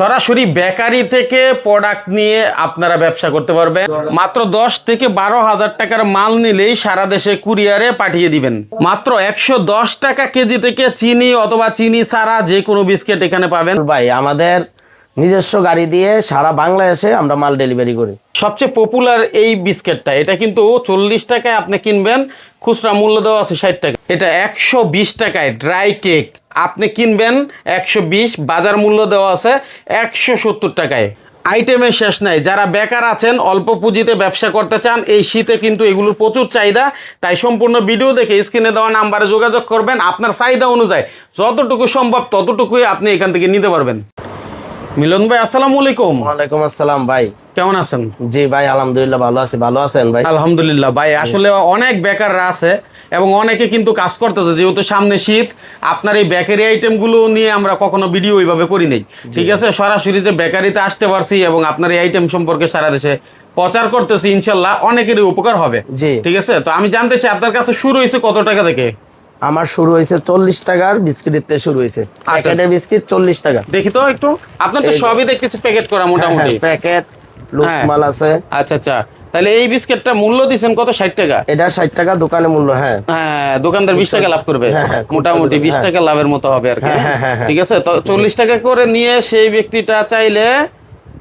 সরাসরি বেকারি থেকে প্রোডাক্ট নিয়ে আপনারা ব্যবসা করতে পারবেন। মাত্র দশ থেকে বারো হাজার টাকার মাল নিলেই সারা দেশে কুরিয়ারে পাঠিয়ে দিবেন। মাত্র একশো দশ টাকা কেজি থেকে চিনি অথবা চিনি ছাড়া যে কোনো বিস্কিট এখানে পাবেন। ভাই, আমাদের নিজস্ব গাড়ি দিয়ে সারা বাংলাদেশে আমরা মাল ডেলিভারি করি। সবচেয়ে পপুলার এই বিস্কিটটা, এটা কিন্তু চল্লিশ টাকায় আপনি কিনবেন, খুচরা মূল্য দেওয়া আছে ষাট টাকা। এটা একশো বিশ টাকায় ড্রাই কেক আপনি কিনবেন একশো বিশ, বাজার মূল্য দেওয়া আছে একশো সত্তর টাকায়। আইটেমের শেষ নাই, যারা বেকার আছেন, অল্প পুঁজিতে ব্যবসা করতে চান, এই শীতে কিন্তু এগুলোর প্রচুর চাহিদা, তাই সম্পূর্ণ ভিডিও দেখে স্ক্রিনে দেওয়া নাম্বারে যোগাযোগ করবেন, আপনার চাহিদা অনুযায়ী যতটুকু সম্ভব ততটুকুই আপনি এখান থেকে নিতে পারবেন। মিলন ভাই আসসালামু আলাইকুম। ওয়ালাইকুম আসসালাম ভাই। কেমন আছেন? জি ভাই আলহামদুলিল্লাহ ভালো আছি। ভালো আছেন ভাই? আলহামদুলিল্লাহ ভাই আসলে অনেক বেকাররা আছে এবং অনেকে কিন্তু কাজ করতেছে। যেহেতু সামনে শীত আপনার এই বেকারি আইটেমগুলো নিয়ে আমরা কখনো ভিডিও ওইভাবে করি নাই। ঠিক আছে? সরাসরি যে বেকারিতে আসতে পারছি এবং আপনার এই আইটেম সম্পর্কে সারা দেশে প্রচার করতেছি ইনশাল্লাহ অনেকেরই উপকার হবে। জি। ঠিক আছে? তো আমি জানতে চাই আপনার কাছে শুরু হয়েছে কত টাকা থেকে? আমার শুরু হয়েছে চল্লিশ টাকার বিস্কিটের থেকে শুরু হয়েছে। প্যাকেটের বিস্কিট চল্লিশ টাকা। দেখি তো একটু। আপনার তো সবই দেখতেছি প্যাকেট করা মোটামুটি। প্যাকেট হ্যাঁ। লুকমাল আছে। আচ্ছা আচ্ছা। তাহলে এই বিস্কিটটা মূল্য দিচ্ছেন কত? ষাট টাকা? এটা ষাট টাকা দোকানে মূল্য হ্যাঁ। হ্যাঁ দোকানদার বিশ টাকা লাভ করবে। হ্যাঁ, হ্যাঁ, মোটামুটি বিশ হ্যাঁ। টাকা লাভের মতো হবে আর কি। হ্যাঁ, হ্যাঁ, হ্যাঁ, হ্যাঁ। ঠিক আছে তো চল্লিশ টাকা করে নিয়ে সেই ব্যক্তিটা চাইলে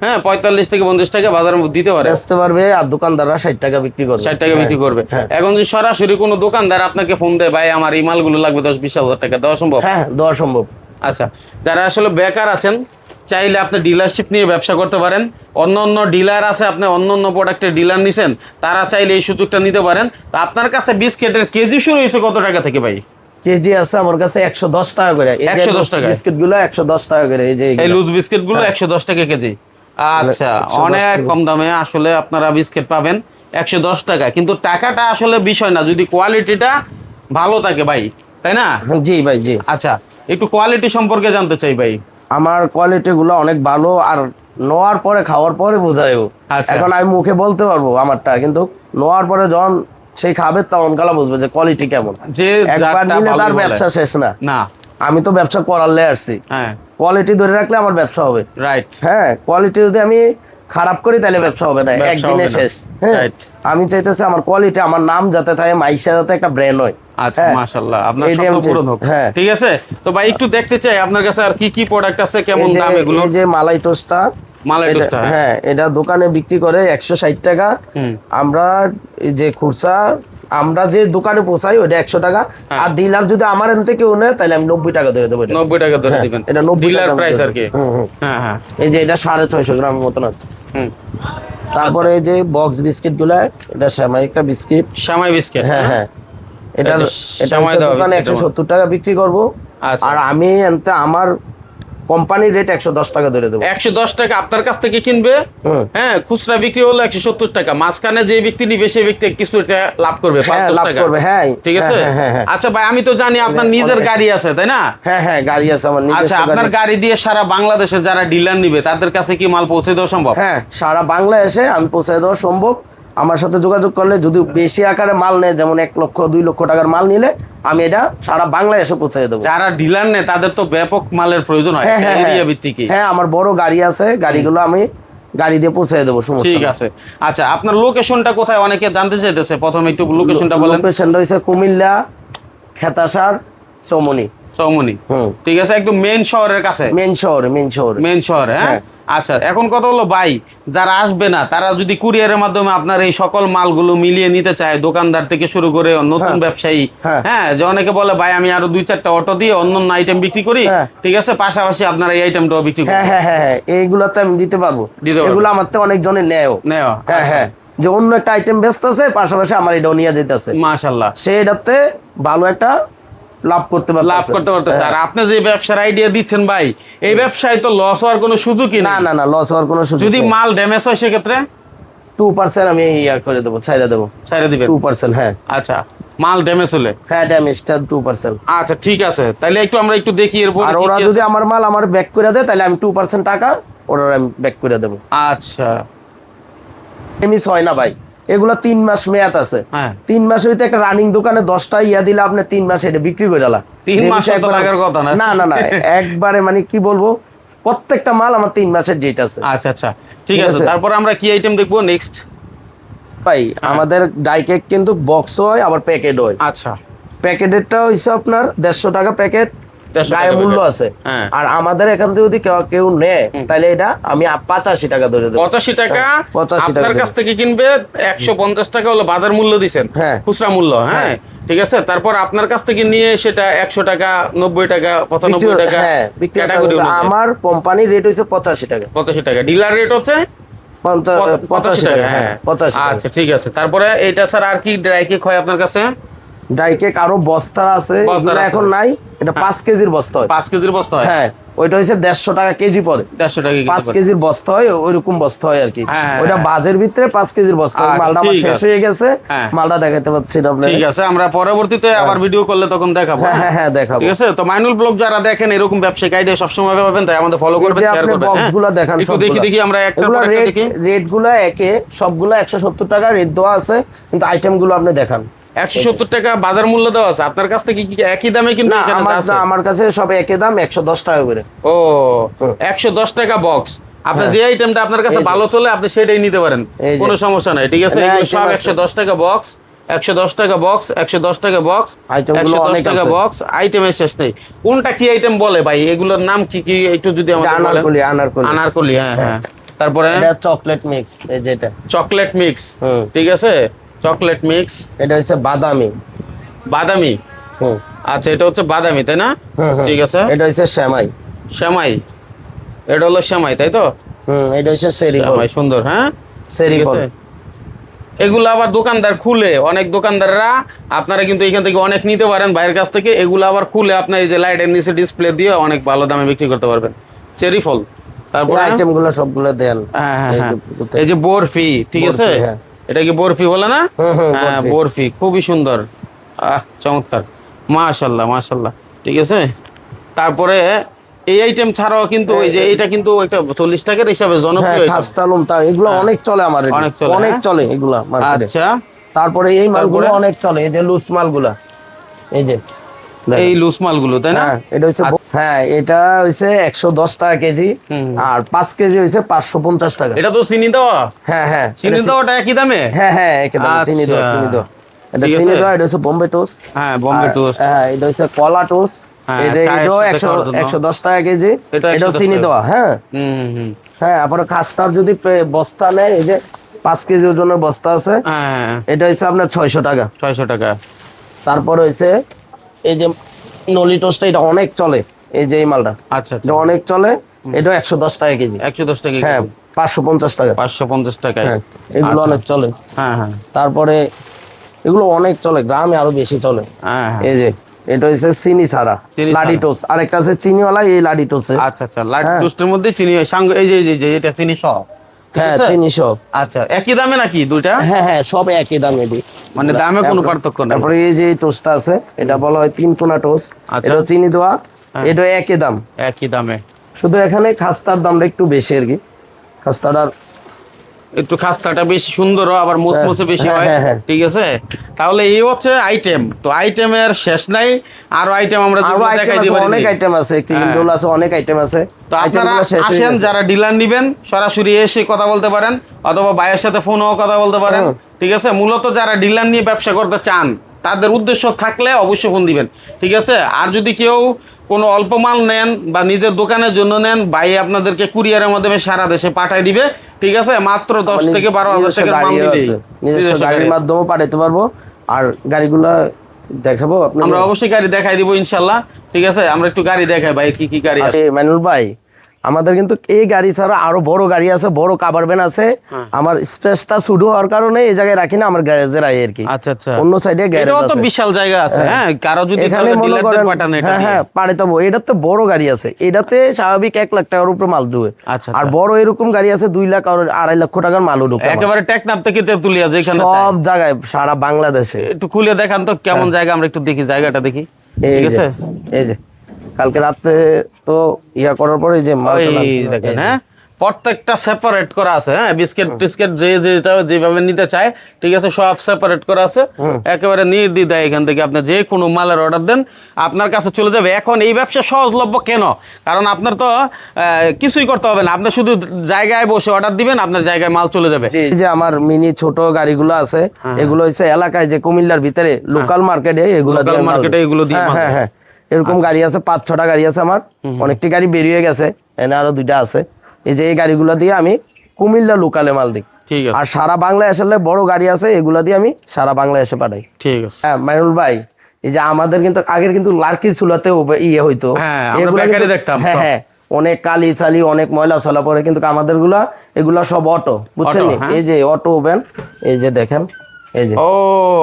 হ্যাঁ পঁয়তাল্লিশ থেকে পঞ্চাশ টাকা বাজারে দিতে পারে। বেচতে পারবে আর দোকানদাররা ষাট টাকা বিক্রি করবে। ষাট টাকা বিক্রি করবে। হ্যাঁ। এখন যদি সরাসরি কোনো দোকানদার আপনাকে ফোন দেয় ভাই আমার এই মালগুলো লাগবে দশ বিশ হাজার টাকা দেওয়া সম্ভব? হ্যাঁ দেওয়া সম্ভব। আচ্ছা যারা আসলে বেকার আছেন চাইলে আপনি ডিলারশিপ নিয়ে ব্যবসা করতে পারেন। অন্য অন্য ডিলার আছে আপনি অন্য অন্য প্রোডাক্টের ডিলার নিছেন তারা চাইলে এই সুযোগটা নিতে পারেন। তো আপনার কাছে বিস্কেটের কেজি শুরু হয়েছে কত টাকা থেকে ভাই? কেজি আছে আমার কাছে একশো দশ টাকা করে। 110 টাকা। বিস্কিটগুলো একশো দশ টাকা করে এই যে এই লুজ বিস্কিটগুলো একশো দশ টাকা কেজি। আচ্ছা অনেক কম দামে আসলে আপনারা বিস্কিট পাবেন। একশো দশ টাকা। কিন্তু টাকাটা আসলে বিষয় না যদি কোয়ালিটিটা ভালো থাকে ভাই তাই না? জি ভাই জি। আচ্ছা একটু কোয়ালিটি সম্পর্কে জানতে চাই ভাই। আমার কোয়ালিটি গুলো অনেক ভালো আর নোয়ার পরে খাওয়ার পরে বোঝায়ও আচ্ছা। এখন আমি মুখে বলতে পারব আমারটা কিন্তু নোয়ার পরে যখন সেই খাবে তখন কালা বুঝবে যে কোয়ালিটি কেমন। যে একবার নিলে তার ব্যবসা শেষ না। না। আমি তো ব্যবসা করালে আসছি। হ্যাঁ। কোয়ালিটি ধরে রাখলে আমার ব্যবসা হবে। রাইট হ্যাঁ কোয়ালিটি যদি আমি খারাপ করি তাহলে ব্যবসা হবে না একদিনে শেষ। হ্যাঁ আমি চাইতেছি আমার কোয়ালিটি আমার নাম যাতে থাকে মাইশা যাতে একটা ব্র্যান্ড হয়। আচ্ছা হ্যাঁ। মাশাআল্লাহ। আপনার স্বপ্ন পূরণ হোক। হ্যাঁ। ঠিক আছে? তো ভাই একটু দেখতে চাই আপনার কাছে আর কি কি প্রোডাক্ট আছে কেমন দাম এগুলো? এই যে মালাই টোস্টটা মালাই টোস্টটা, হ্যাঁ। এটা দোকানে বিক্রি করে একশো ষাট টাকা। আমরা এই যে খুরসা আমরা যে দোকানে পোষাই ওটা একশো টাকা। হ্যাঁ। আর ডিলার যদি আমার এন থেকে নেয় তাহলে আমি নব্বই টাকা ধরে দেবো নব্বই টাকা ধরে হ্যাঁ, দিবেন। এটা 90 ডিলার টাকা প্রাইস আর কি। হ্যাঁ হ্যাঁ। এই যে এটা সাড়ে ছয়শো গ্রামের মতন আছে। হুম। তারপরে এই যে বক্স বিস্কিটগুলা এটা শ্যামাই একটা বিস্কিট সামাই বিস্কিট হ্যাঁ হ্যাঁ। এটা এটা দোকানে একশো সত্তর টাকা বিক্রি করব। আচ্ছা। আর আমি এনতে আমার কোম্পানির রেট একশো দশ টাকা ধরে দেবো। একশো দশ টাকা আপনার কাছ থেকে কিনবে? হ্যাঁ খুচরা বিক্রি হলো একশো সত্তর টাকা। মাঝখানে যে ব্যক্তি নিবে সেই ব্যক্তি কিছু একটা লাভ করবে হ্যাঁ, লাভ করবে, হ্যাঁ। ঠিক আছে? হ্যাঁ, হ্যাঁ। আচ্ছা ভাই আমি তো জানি আপনার নিজের গাড়ি আছে তাই না? হ্যাঁ হ্যাঁ গাড়ি আছে আমার আচ্ছা আপনার গাড়ি দিয়ে সারা বাংলাদেশে যারা ডিলার নিবে তাদের কাছে কি মাল পৌঁছে দেওয়া সম্ভব? হ্যাঁ সারা বাংলা এসে আমি পৌঁছে দেওয়া সম্ভব। আমার সাথে যোগাযোগ করলে যদি বেশি আকারে মাল নেয় যেমন এক লক্ষ দুই লক্ষ টাকার মাল নিলে আমি এটা সারা বাংলায় এসে পৌঁছায় দেবো। যারা ডিলার নেয় তাদের তো ব্যাপক মালের প্রয়োজন হয় হ্যাঁ হ্যাঁ হ্যাঁ। হ্যাঁ আমার বড় গাড়ি আছে গাড়িগুলো আমি গাড়ি দিয়ে পৌঁছায় দেবো সমস্যা ঠিক আছে। আচ্ছা আপনার লোকেশনটা কোথায়? অনেকে জানতে চাইতেছে প্রথমে একটু লোকেশনটা বলেন। লোকেশনটা হয়েছে কুমিল্লা খেতাসার চৌমনি। সৌমনি হুম। ঠিক আছে একদম মেন শহরের কাছে? মেন শহরে মেন শহরে। মেন শহরে হ্যাঁ। আচ্ছা এখন কথা হলো ভাই যারা আসবে না তারা যদি কুরিয়ারের মাধ্যমে আপনার এই সকল মালগুলো মিলিয়ে নিতে চায় দোকানদার থেকে শুরু করে নতুন হ্যাঁ। ব্যবসায়ী হ্যাঁ। হ্যাঁ যে অনেকে বলে ভাই আমি আরও দুই চারটা অটো দিয়ে অন্য অন্য আইটেম বিক্রি করি। হ্যাঁ। ঠিক আছে পাশাপাশি আপনার এই আইটেমটাও বিক্রি হ্যাঁ করি হ্যাঁ হ্যাঁ হ্যাঁ এইগুলোতে আমি দিতে পারব। এগুলো আমার তো অনেকজনে নেয়ও। নেও হ্যাঁ হ্যাঁ যে অন্য একটা আইটেম ব্যস্ত আছে পাশাপাশি আমার এটাও নিয়ে যেতেছে মাশাল্লাহ সে এটাতে ভালো একটা লাভ করতে পারবে লাভ করতে পারতেছে আর আপনি যে ব্যবসার আইডিয়া দিচ্ছেন ভাই এই ব্যবসায় তো লস হওয়ার কোনো সুযোগই না না না লস হওয়ার কোনো সুযোগ যদি মাল ড্যামেজ হয় সেক্ষেত্রে? টু পার্সেন্ট আমি ইয়া করে দেবো ছাইড়া দেবো। ছেড়ে দিবেন? টু পার্সেন্ট হ্যাঁ। আচ্ছা মাল ড্যামেজ হলে? হ্যাঁ ড্যামেজটা টু পার্সেন্ট আচ্ছা ঠিক আছে। তাহলে একটু আমরা একটু দেখি এরপর আর ওরা যদি আমার মাল আমার ব্যাক করে দেয় তাহলে আমি টু পার্সেন্ট টাকা ওরা আমি ব্যাক করে দেবো। আচ্ছা। এমিস হয় না ভাই। এগুলো তিন মাস মেয়াদ আছে। হ্যাঁ। তিন মাসের ভিতরে একটা রানিং দোকানে দশটা ইয়া দিলে আপনি তিন মাস এটা বিক্রি করে দিলা। তিন লাগার কথা না। না না একবারে মানে কি বলব প্রত্যেকটা মাল আমার তিন মাসের ডেট আছে। আচ্ছা আচ্ছা ঠিক আছে। তারপর আমরা কি আইটেম দেখব নেক্সট ভাই আমাদের ডাই কেক কিন্তু বক্স হয় আবার প্যাকেট হয়। আচ্ছা। প্যাকেটেরটা হইছে আপনার দেড়শো টাকা প্যাকেট 150 গায়ে মূল্য আছে। হ্যাঁ। আর আমাদের এখান থেকে যদি কেউ নেয় তাহলে এটা আমি পাঁচাশি টাকা ধরে দেবো। পঁচাশি টাকা হ্যাঁ, 85 টাকা আপনার কাছ থেকে কিনবে একশো পঞ্চাশ টাকা হলো বাজার মূল্য দিছেন। হ্যাঁ। খুচরা মূল্য হ্যাঁ। হ্যাঁ। ঠিক আছে? তারপর আপনার কাছ থেকে নিয়ে সেটা একশো টাকা নব্বই টাকা পঁচানব্বই টাকা আমার কোম্পানির রেট হচ্ছে পঁচাশি টাকা। পঁচাশি টাকা। ডিলার রেট হচ্ছে? পঞ্চা- পঁচা- পঁচাশি টাকা হ্যাঁ পঁচাশি আচ্ছা ঠিক আছে। তারপরে এটা স্যার আর কি ড্রাই কেক হয় আপনার কাছে? ডাই কেক আরও বস্তা আছে। এখন নাই এটা পাঁচ কেজির বস্তা হয়। পাঁচ কেজির বস্তা হয়? হ্যাঁ ওইটা হচ্ছে দেড়শো টাকা কেজি পরে দেড়শো টাকা পাঁচ কেজির বস্তা হয় ওইরকম বস্তা হয় আর কি। হ্যাঁ, হ্যাঁ, ওইটা হ্যাঁ। বাজের ভিতরে পাঁচ কেজির বস্তা হয়। আচ্ছা, মালটা আমার শেষ হয়ে গেছে। হ্যাঁ। মালটা দেখাতে পাচ্ছি না ঠিক আছে আমরা পরবর্তীতে আবার ভিডিও করলে তখন দেখাবো হ্যাঁ হ্যাঁ? হ্যাঁ দেখাবো। ঠিক আছে? তো মাইনুল ব্লগ যারা দেখেন এরকম ব্যবসায়িক আইডিয়া সবসময় পাবেন তাই আমাদের ফলো করবেন শেয়ার করবেন বক্স হ্যাঁ? দেখান একটু দেখি দেখি আমরা একটা রেট দেখি। রেটগুলো একে সবগুলো একশো সত্তর টাকা রেট দেওয়া আছে কিন্তু আইটেমগুলো আপনি দেখান। একশো সত্তর টাকা বাজার মূল্য দেওয়া আছে। আপনার কাছ থেকে কি একই দামে কিন্তু না আমার আমার কাছে সব একই দাম একশো দশ টাকা করে। ও একশো দশ টাকা বক্স আপনার হ্যাঁ। যে আইটেমটা আপনার কাছে ভালো চলে আপনি সেটাই নিতে পারেন। কোনো সমস্যা নাই ঠিক আছে? সব একশো দশ টাকা বক্স একশো দশ টাকা বক্স একশো দশ টাকা বক্স একশো দশ টাকা বক্স আইটেমের শেষ নেই। কোনটা কি আইটেম বলে ভাই? এগুলোর নাম কি কি একটু যদি আমাদের আনারকলি আনারকলি। আনারকলি হ্যাঁ হ্যাঁ। তারপরে? চকলেট মিক্স এই যেটা চকলেট মিক্স ঠিক আছে? Chocolate mix. এটা হচ্ছে বাদামি। বাদামি? হুম। আচ্ছা এটা হচ্ছে বাদামি তাই না। ঠিক আছে। এটা হচ্ছে শ্যামাই। শ্যামাই। এটা হলো শ্যামাই তাই তো? হুম এটা হচ্ছে সেরি শ্যামাই সুন্দর হ্যাঁ? সেরি এগুলো আবার দোকানদার খুলে অনেক দোকানদাররা আপনারা কিন্তু এখান থেকে অনেক নিতে পারেন বাইরের কাছ থেকে। এগুলো আবার খুলে আপনার এই যে লাইটের নিচে ডিসপ্লে দিয়ে অনেক ভালো দামে বিক্রি করতে পারবেন। চেরি ফল তারপরে? আইটেমগুলো সবগুলো দেন। হ্যাঁ, হ্যাঁ, এই হ্যাঁ। যে বরফি ঠিক আছে? হ্যাঁ। এটা কি বরফি বলে না? হুম, হুম, হ্যাঁ বরফি। খুবই সুন্দর। আহ চমৎকার। মাশাল্লাহ মাশাল্লাহ। ঠিক আছে? তারপরে এই আইটেম ছাড়াও কিন্তু ওই যে এটা কিন্তু একটা চল্লিশ টাকার হিসাবে হ্যাঁ জনপ্রিয় item। খাস্তা লুমতা এগুলো অনেক চলে আমার অনেক চলে, অনেক হ্যাঁ? চলে এগুলা আচ্ছা। তারপরে এই মালগুলো? অনেক চলে এই যে লুজ মালগুলা। এই যে এই লুজ মালগুলো তাই না? হ্যাঁ এটা হচ্ছে হ্যাঁ এটা হচ্ছে একশো দশ টাকা কেজি। আর পাঁচ কেজি হচ্ছে পাঁচশো পঞ্চাশ টাকা। এটা তো চিনি দেওয়া? হ্যাঁ হ্যাঁ চিনি দেওয়াটা একই দামে? হ্যাঁ হ্যাঁ চিনি দেওয়া আচ্ছা। চিনি দেওয়া এটা চিনি। দেওয়া এটা হচ্ছে বোম্বে টোস্ট। হ্যাঁ বম্বে টোস্ট। হ্যাঁ এটা হচ্ছে কলা টোস্ট। হ্যাঁ, এটা এটাও একশো একশো দশ টাকা কেজি। এটা এটা 110 চিনি। দেওয়া হ্যাঁ। হ্যাঁ খাস্তার যদি বস্তা নেয় এই যে পাঁচ কেজি ওজনের বস্তা আছে এটা হচ্ছে আপনার ছয়শো টাকা। ছয়শো টাকা। তারপরে হচ্ছে এই যে নলি টোস্টটা এটা অনেক চলে। এই যে এই মালটা। আচ্ছা আচ্ছা। এটা অনেক চলে এটা একশো দশ টাকা কেজি। একশো দশ টাকা হ্যাঁ পাঁচশো পঞ্চাশ টাকা। পাঁচশো পঞ্চাশ টাকায়। হ্যাঁ এগুলো আচ্ছা। অনেক চলে। হ্যাঁ হ্যাঁ। তারপরে এগুলো অনেক চলে গ্রামে আরও বেশি চলে। হ্যাঁ হ্যাঁ। এই যে এটা হচ্ছে চিনি ছাড়া লাডি আরেকটা আছে চিনিওয়ালা এই লাডি আচ্ছা আচ্ছা। লাইট হ্যাঁ। টোস্টের মধ্যে চিনি সাঙ্গ এই যে এই যে- এটা চিনি সহ। হ্যাঁ চিনি সব আচ্ছা একই দামে নাকি দুইটা? হ্যাঁ হ্যাঁ সব একই দাম এটি মানে দামে কোনো পার্থক্য নেই। তারপরে এই যে টোস্টটা আছে এটা বলা হয় তিন কোনা টোস্ট আচ্ছা। এটা চিনি দেওয়া এটা একই দাম। একই দামে। শুধু এখানে খাস্তার দামটা একটু বেশি আর কি। খাস্তাটার একটু খাস্তাটা বেশি সুন্দর আবার মুসমুসে বেশি হ্যাঁ, হয়। হ্যাঁ, হ্যাঁ। ঠিক আছে? তাহলে এই হচ্ছে আইটেম তো আইটেমের শেষ নাই। আরও আইটেম আমরা দেখাই আছে অনেক আইটেম আছে হ্যাঁ। আছে অনেক আইটেম আছে। তো আপনারা হয়ে আসেন যারা ডিলার নিবেন সরাসরি এসে কথা বলতে পারেন অথবা ভাইয়ের সাথে ফোনও কথা বলতে পারেন। ঠিক আছে? মূলত যারা ডিলার নিয়ে ব্যবসা করতে চান তাদের উদ্দেশ্য থাকলে অবশ্যই ফোন দিবেন। ঠিক আছে? আর যদি কেউ কোনো অল্প মাল নেন বা নিজের দোকানের জন্য নেন ভাই আপনাদেরকে কুরিয়ারের মাধ্যমে সারা দেশে পাঠাই দিবে। ঠিক আছে? মাত্র দশ থেকে বারো হাজার টাকার মাল আছে। নিজস্ব গাড়ির মাধ্যমে পাঠাইতে পারব। আর গাড়িগুলা দেখাবো আমরা অবশ্যই গাড়ি দেখাই দিব ইনশাল্লাহ। ঠিক আছে? আমরা একটু গাড়ি দেখাই ভাই কি কি গাড়ি আছে? মানুর ভাই আমাদের কিন্তু এই গাড়ি ছাড়া আরও বড় গাড়ি আছে বড় কাভার ভ্যান আছে। হ্যাঁ। আমার স্পেসটা শুরু হওয়ার কারণে এই জায়গায় রাখি না আমার গ্যারেজে রাখি আর কি। আচ্ছা আচ্ছা। অন্য সাইডে গ্যারেজ তো আছে। বিশাল জায়গা আছে হ্যাঁ। কারও যদি এখানে মনে করেন এটা হ্যাঁ। হ্যাঁ পাঠাতে পারব এটাতে বড় গাড়ি আছে। এটাতে স্বাভাবিক এক লাখ টাকার উপরে মাল ঢুকে। আচ্ছা, আর আচ্ছা। বড় এরকম গাড়ি আছে দুই লাখ আর আড়াই লক্ষ টাকার মালও ঢুকে। একেবারে টেকনাফ থেকে যেখানে চাই। সব জায়গায় সারা বাংলাদেশে। একটু খুলে দেখান তো কেমন জায়গা আমরা একটু দেখি জায়গাটা দেখি। এই ঠিক আছে? এই যে। কালকে রাত্রে তো ইয়া করার পরে যে। দেখেন হ্যাঁ? প্রত্যেকটা সেপারেট করা আছে হ্যাঁ? বিস্কিট টিস্কিট যে যেটা যেভাবে নিতে চায় ঠিক আছে সব সেপারেট করা আছে। একেবারে নির্দ্বিধায় এখান থেকে আপনি যে কোনো মালের অর্ডার দেন আপনার কাছে চলে যাবে। এখন এই ব্যবসা সহজলভ্য কেন? কারণ আপনার তো আহ, কিছুই করতে হবে না। আপনি শুধু জায়গায় বসে অর্ডার দিবেন আপনার জায়গায় মাল চলে যাবে। এই যে আমার মিনি ছোট গাড়িগুলো আছে এগুলো হচ্ছে এলাকায় যে কুমিল্লার ভিতরে লোকাল মার্কেটে এগুলো দেয়। এগুলো দিয়ে হ্যাঁ হ্যাঁ হ্যাঁ। এরকম গাড়ি আছে পাঁচ ছটা গাড়ি আছে আমার। অনেকটি গাড়ি বেরিয়ে গেছে এনে আরও দুইটা আছে। এই যে এই গাড়িগুলো দিয়ে আমি কুমিল্লা লোকালে মাল দিই। ঠিক আর সারা বাংলায় আসলে বড় গাড়ি আছে এগুলা দিয়ে আমি সারা বাংলায় এসে পাঠাই। ঠিক আছে। হ্যাঁ মাইনুল ভাই এই যে আমাদের কিন্তু আগের কিন্তু লার্কির চুলাতে ইয়ে হইতো। হ্যাঁ, হ্যাঁ হ্যাঁ। অনেক কালি চালি অনেক ময়লা চলা পরে কিন্তু আমাদেরগুলা এগুলা সব অটো বুঝছেন হ্যাঁ। এই যে অটো ওভেন এই যে দেখেন এই যে। ও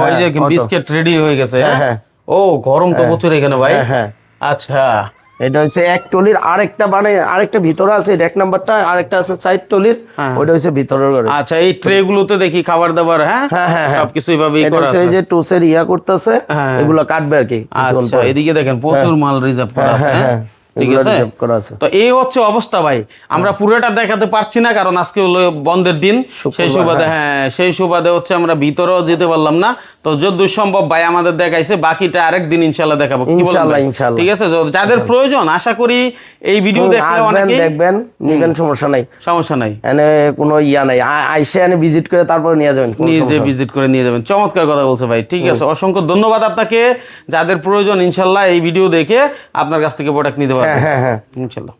এই যে হ্যাঁ, বিস্কিট রেডি হয়ে গেছে। হ্যাঁ, হ্যাঁ? হ্যাঁ। ও গরম তো প্রচুর এখানে ভাই। হ্যাঁ, হ্যাঁ। আচ্ছা। এটা হচ্ছে এক টলির আরেকটা মানে আরেকটা ভিতরে আছে এক নাম্বারটা আরেকটা আছে সাইড টলির হ্যাঁ। ওইটা হচ্ছে ভিতরের ঘরে। আচ্ছা এই ট্রে গুলোতে দেখি খাবার দাবার হ্যাঁ? হ্যাঁ হ্যাঁ হ্যাঁ। সবকিছু এইভাবে করা এই যে টুসের ইয়া করতেছে হ্যাঁ। এগুলো কাটবে আর কি আচ্ছা এদিকে দেখেন প্রচুর মাল রিজার্ভ করা আছে হ্যাঁ, হ্যাঁ? হ্যাঁ, ঠিক আছে। তো এই হচ্ছে অবস্থা ভাই। আমরা পুরোটা দেখাতে পারছি না কারণ আজকে হলো বন্ধের দিন। সেই সুবাদে হ্যাঁ সেই সুবাদে হচ্ছে আমরা ভিতরেও যেতে পারলাম না। তো যদ্দূর সম্ভব ভাই আমাদের দেখাইছে বাকিটা আরেক দিন ইনশাল্লাহ দেখাবো। ইনশাল্লাহ? ইনশাল্লাহ। ঠিক আছে যাদের প্রয়োজন আশা করি এই ভিডিও দেখলে অনেকেই দেখবেন নিবেন সমস্যা নাই। সমস্যা নাই। এনে কোনো ইয়া নাই। আইসে এনে ভিজিট করে তারপর নিয়ে যাবেন নিজে ভিজিট করে নিয়ে যাবেন। চমৎকার কথা বলছে ভাই ঠিক আছে অসংখ্য ধন্যবাদ আপনাকে। যাদের প্রয়োজন ইনশাল্লাহ এই ভিডিও দেখে আপনার কাছ থেকে প্রোডাক্ট নিতে পারবেন হ্যাঁ হ্যাঁ হ্যাঁ। ইনশাল্লাহ